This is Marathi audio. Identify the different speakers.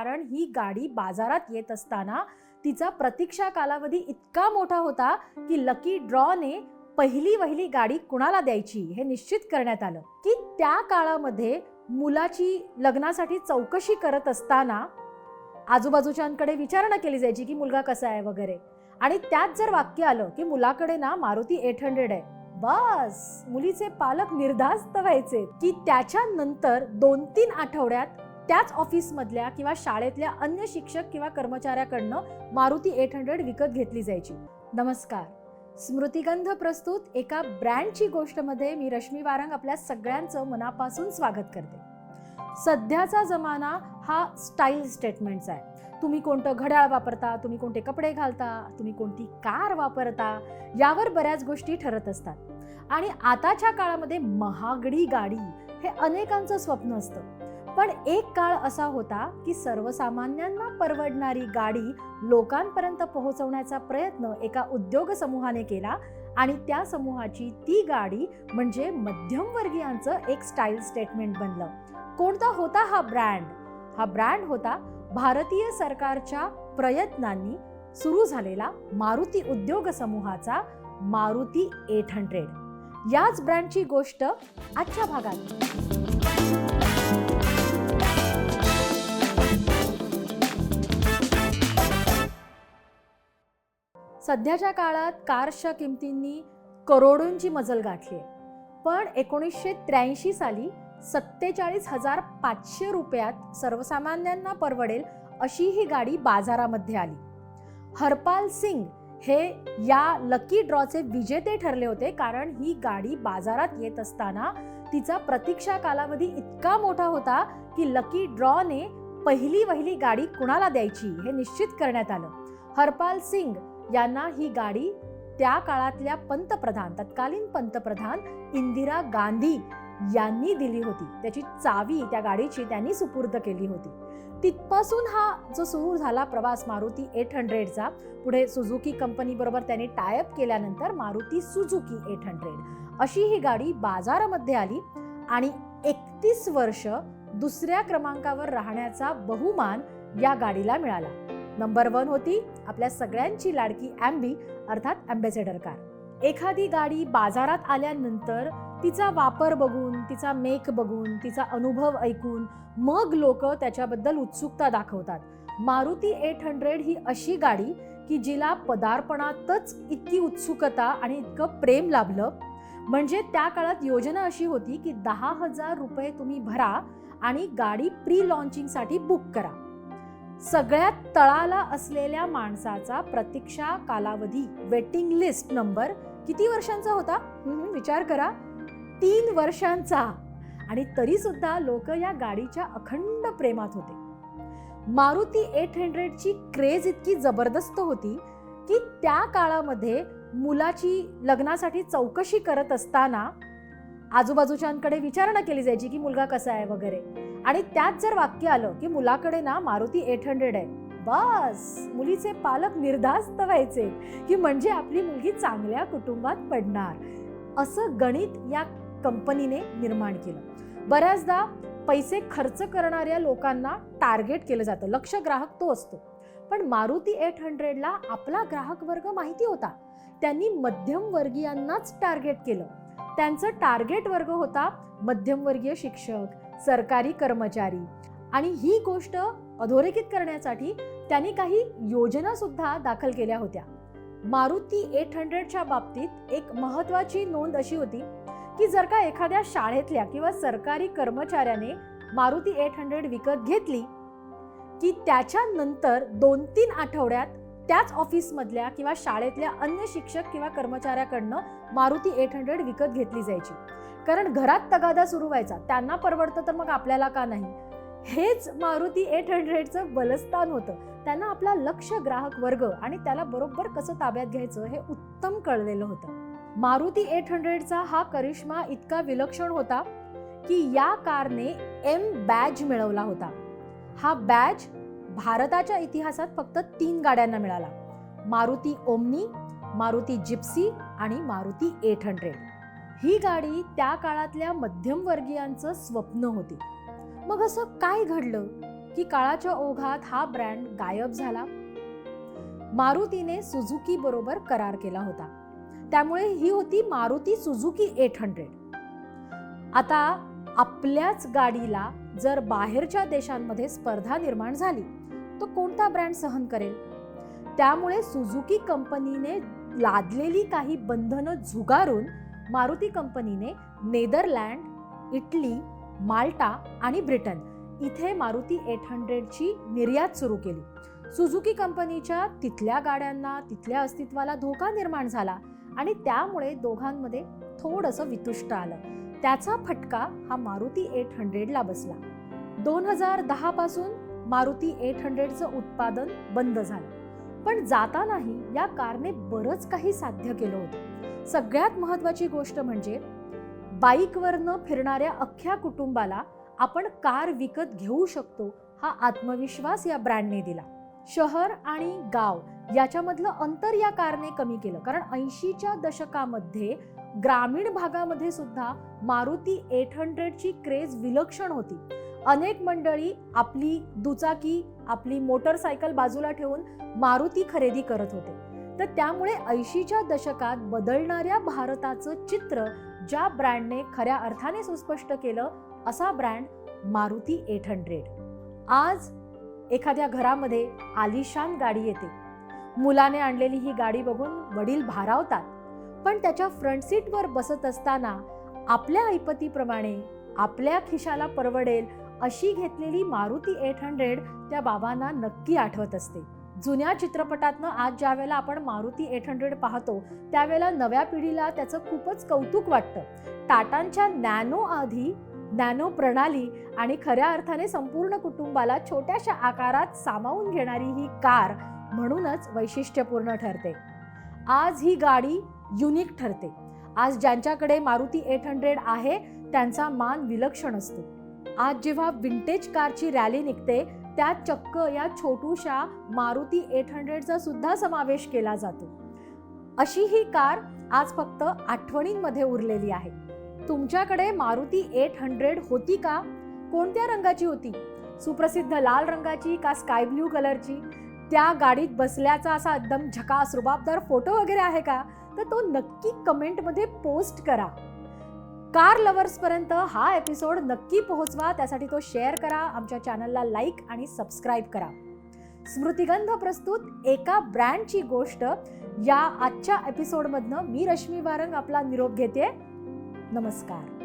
Speaker 1: कारण ही गाडी बाजारात येत असताना तिचा प्रतीक्षा कालावधी इतका मोठा होता की लकी ड्रॉने पहिली वहिली गाडी कुणाला द्यायची हे निश्चित करण्यात आलं. की त्या काळामध्ये मुलाची लग्नासाठी चौकशी करत असताना आजूबाजूच्यांकडे विचारणा केली जायची की मुलगा कसा आहे वगैरे. आणि त्यात जर वाक्य आलं की मुलाकडे ना मारुती एट हंड्रेड आहे. बस मुलीचे पालक निर्धास्त व्हायचे की त्याच्यानंतर दोन तीन आठवड्यात त्याच ऑफिसमधल्या किंवा शाळेतल्या अन्य शिक्षक किंवा कर्मचाऱ्याकडनं मारुती एट हंड्रेड विकत घेतली जायची. नमस्कार. स्मृतिगंध प्रस्तुत एका ब्रँडची गोष्टमध्ये मी रश्मी वारंग आपल्या सगळ्यांचं मनापासून स्वागत करते. सध्याचा जमाना हा स्टाईल स्टेटमेंटचा आहे. तुम्ही कोणतं घड्याळ वापरता तुम्ही कोणते कपडे घालता तुम्ही कोणती कार वापरता यावर बऱ्याच गोष्टी ठरत असतात. आणि आताच्या काळामध्ये महागडी गाडी हे अनेकांचं स्वप्न असतं. पण एक काळ असा होता की सर्वसामान्यांना परवडणारी गाडी लोकांपर्यंत पोहोचवण्याचा प्रयत्न एका उद्योग समूहाने केला आणि त्या समूहाची ती गाडी म्हणजे मध्यमवर्गीयांचं एक स्टाईल स्टेटमेंट बनलं. कोणता होता हा ब्रँड हा ब्रँड होता भारतीय सरकारच्या प्रयत्नांनी सुरू झालेला मारुती उद्योग समूहाचा मारुती एट हंड्रेड. याच ब्रँडची गोष्ट आजच्या भागात. सध्याच्या काळात कारच्या किमतींनी करोडोंची मजल गाठली आहे. पण एकोणीसशे त्र्याऐंशी साली सत्तेचाळीस हजार पाचशे रुपयात सर्वसामान्यांना परवडेल अशी ही गाडी बाजारामध्ये आली. हरपाल सिंग हे या लकी ड्रॉचे विजेते ठरले होते कारण ही गाडी बाजारात येत असताना तिचा प्रतीक्षा कालावधी इतका मोठा होता की लकी ड्रॉने पहिली वहिली गाडी कुणाला द्यायची हे निश्चित करण्यात आलं. हरपाल सिंग यांना ही गाडी त्या काळातल्या पंतप्रधान तत्कालीन पंतप्रधान इंदिरा गांधी यांनी दिली होती. त्याची चावी त्या गाडीची त्यांनी सुपूर्द केली होती. तिथपासून हा जो सुरू झाला प्रवास मारुती एट हंड्रेडचा पुढे सुझुकी कंपनीबरोबर त्यांनी टायअप केल्यानंतर मारुती सुझुकी एट हंड्रेड. अशी ही गाडी बाजारामध्ये आली आणि एकतीस वर्ष दुसऱ्या क्रमांकावर राहण्याचा बहुमान या गाडीला मिळाला. नंबर वन होती आपल्या सगळ्यांची लाडकी ॲम्बी अर्थात अँबेसेडर कार. एखादी गाडी बाजारात आल्यानंतर तिचा वापर बघून तिचा मेक बघून तिचा अनुभव ऐकून मग लोक त्याच्याबद्दल उत्सुकता दाखवतात. मारुती एट हंड्रेड ही अशी गाडी की जिला पदार्पणातच इतकी उत्सुकता आणि इतकं प्रेम लाभलं. म्हणजे त्या काळात योजना अशी होती की दहा हजार रुपये तुम्ही भरा आणि गाडी प्री लॉन्चिंगसाठी बुक करा. सगळ्यात तळाला असलेल्या माणसाचा प्रतीक्षा कालावधी वेटिंग लिस्ट नंबर किती वर्षांचा होता? विचार करा. तीन वर्षांचा. आणि तरी सुद्धा लोक या गाडीच्या अखंड प्रेमात होते. मारुती एट हंड्रेडची क्रेज इतकी जबरदस्त होती की त्या काळामध्ये मुलाची लग्नासाठी चौकशी करत असताना आजूबाजूच्यांकडे विचारणा केली जायची की मुलगा कसा आहे वगैरे. आणि त्यात जर वाक्य आलं की मुलाकडे ना मारुती एट हंड्रेड आहे बस. मुलीचे पालक निर्धास्त व्हायचे की म्हणजे आपली मुलगी चांगल्या कुटुंबात पडणार. असं गणित या कंपनीने निर्माण केलं. बऱ्याचदा पैसे खर्च करणाऱ्या लोकांना टार्गेट केलं जातं. लक्ष ग्राहक तो असतो. पण मारुती एट हंड्रेडला आपला ग्राहक वर्ग माहिती होता. त्यांनी मध्यमवर्गीयांनाच टार्गेट केलं. त्यांचं टार्गेट वर्ग होता मध्यमवर्गीय शिक्षक सरकारी कर्मचारी. आणि ही गोष्ट अधोरेखित करण्यासाठी त्यांनी काही योजना सुद्धा दाखल केल्या होत्या. मारुती एट हंड्रेडच्या बाबतीत एक महत्वाची नोंद अशी होती की जर का एखाद्या शाळेतल्या किंवा सरकारी कर्मचाऱ्याने मारुती एट हंड्रेड विकत घेतली की त्याच्यानंतर दोन तीन आठवड्यात त्याच ऑफिसमधल्या किंवा शाळेतल्या अन्य शिक्षक किंवा कर्मचाऱ्याकडनं मारुती एट हंड्रेड विकत घेतली जायची. कारण घरात तगादा सुरू व्हायचा. त्यांना परवडतं तर मग आपल्याला का नाही? हेच मारुती एट हंड्रेडचं बलस्थान होतं. त्यांना आपला लक्ष ग्राहक वर्ग आणि त्याला बरोबर कसं ताब्यात घ्यायचं हे उत्तम कळलेलं होतं. मारुती एट हंड्रेडचा हा करिश्मा इतका विलक्षण होता की या कारने एम बॅज मिळवला होता. हा बॅज भारताच्या इतिहासात फक्त तीन गाड्यांना मिळाला. मारुती ओमनी मारुती जिप्सी आणि मारुती एट हंड्रेड. ही गाडी त्या काळातल्या मध्यमवर्गीयांचं स्वप्न होती. मग असं काय घडलं की काळाच्या ओघात हा ब्रँड गायब झाला? मारुतीने सुझुकी बरोबर करार केला होता. त्यामुळे ही होती मारुती सुझुकी एट हंड्रेड. आता आपल्याच गाडीला जर बाहेरच्या देशांमध्ये स्पर्धा निर्माण झाली तो कोणता ब्रँड सहन करेल? त्यामुळे सुझुकी कंपनीने लादलेली काही बंधनं झुगारून मारुती कंपनीने नेदरलँड इटली माल्टा आणि ब्रिटन इथे मारुती एट हंड्रेडची निर्यात सुरू केली. सुझुकी कंपनीच्या तिथल्या गाड्यांना तिथल्या अस्तित्वाला धोका निर्माण झाला आणि त्यामुळे दोघांमध्ये थोडंसं वितुष्ट आलं. त्याचा फटका हा मारुती एट हंड्रेडला बसला. दोन हजार दहापासून मारुती एट हंड्रेडचं उत्पादन बंद झालं. पण जातानाही या कारने बरंच काही साध्य केलं होतं. सगळ्यात महत्वाची गोष्ट म्हणजे बाईकवरनं फिरणाऱ्या अख्ख्या कुटुंबाला आपण कार विकत घेऊ शकतो हा आत्मविश्वास या ब्रँडने दिला. शहर आणि गाव याच्यामधलं अंतर या कारने कमी केलं. कारण ऐंशीच्या दशकामध्ये ग्रामीण भागामध्ये सुद्धा मारुती एट हंड्रेडची क्रेज विलक्षण होती. अनेक मंडळी आपली दुचाकी आपली मोटरसायकल बाजूला ठेवून मारुती खरेदी करत होते. तर त्यामुळे ऐंशीच्या दशकात बदलणाऱ्या भारताचं चित्र ज्या ब्रँडने खऱ्या अर्थाने सुस्पष्ट केलं असा ब्रँड मारुती एट हंड्रेड. आज एखाद्या घरामध्ये आलिशान गाडी येते. मुलाने आणलेली ही गाडी बघून वडील भारावतात पण त्याच्या फ्रंट सीटवर बसत असताना आपल्या ऐपतीप्रमाणे आपल्या खिशाला परवडेल अशी घेतलेली मारुती एट हंड्रेड त्या बाबांना नक्की आठवत असते. जुन्या चित्रपटातनं आज ज्या वेळेला आपण मारुती एट हंड्रेड पाहतो त्यावेळेला नव्या पिढीला त्याचं खूपच कौतुक वाटतं. टाटांच्या नॅनो आधी नॅनो प्रणाली आणि खऱ्या अर्थाने संपूर्ण कुटुंबाला छोट्याशा आकारात सामावून घेणारी ही कार म्हणूनच वैशिष्ट्यपूर्ण ठरते. आज ही गाडी युनिक ठरते. आज ज्यांच्याकडे मारुती एट हंड्रेड आहे त्यांचा मान विलक्षण असतो. आज जेव्हा विंटेज कारची रॅली निघते त्यात चक्क या छोटूशा मारुती एट हंड्रेडचा सुद्धा समावेश केला जातो. अशी ही कार आज फक्त आठवणींमध्ये उरलेली आहे. तुमच्याकडे मारुती एट हंड्रेड होती का? कोणत्या रंगाची होती? सुप्रसिद्ध लाल रंगाची का स्काय ब्ल्यू कलरची? त्या गाडीत बसल्याचा असा एकदम झकास रुबाबदार फोटो वगैरे आहे का? तर तो नक्की कमेंटमध्ये पोस्ट करा. कार लवर्सपर्यंत हा एपिसोड नक्की पोहोचवा. त्यासाठी तो शेअर करा आमच्या चॅनलला लाईक आणि सबस्क्राईब करा. स्मृतिगंध प्रस्तुत एका ब्रँडची गोष्ट. या आजच्या एपिसोडमधनं मी रश्मी वारंग आपला निरोप घेते. नमस्कार.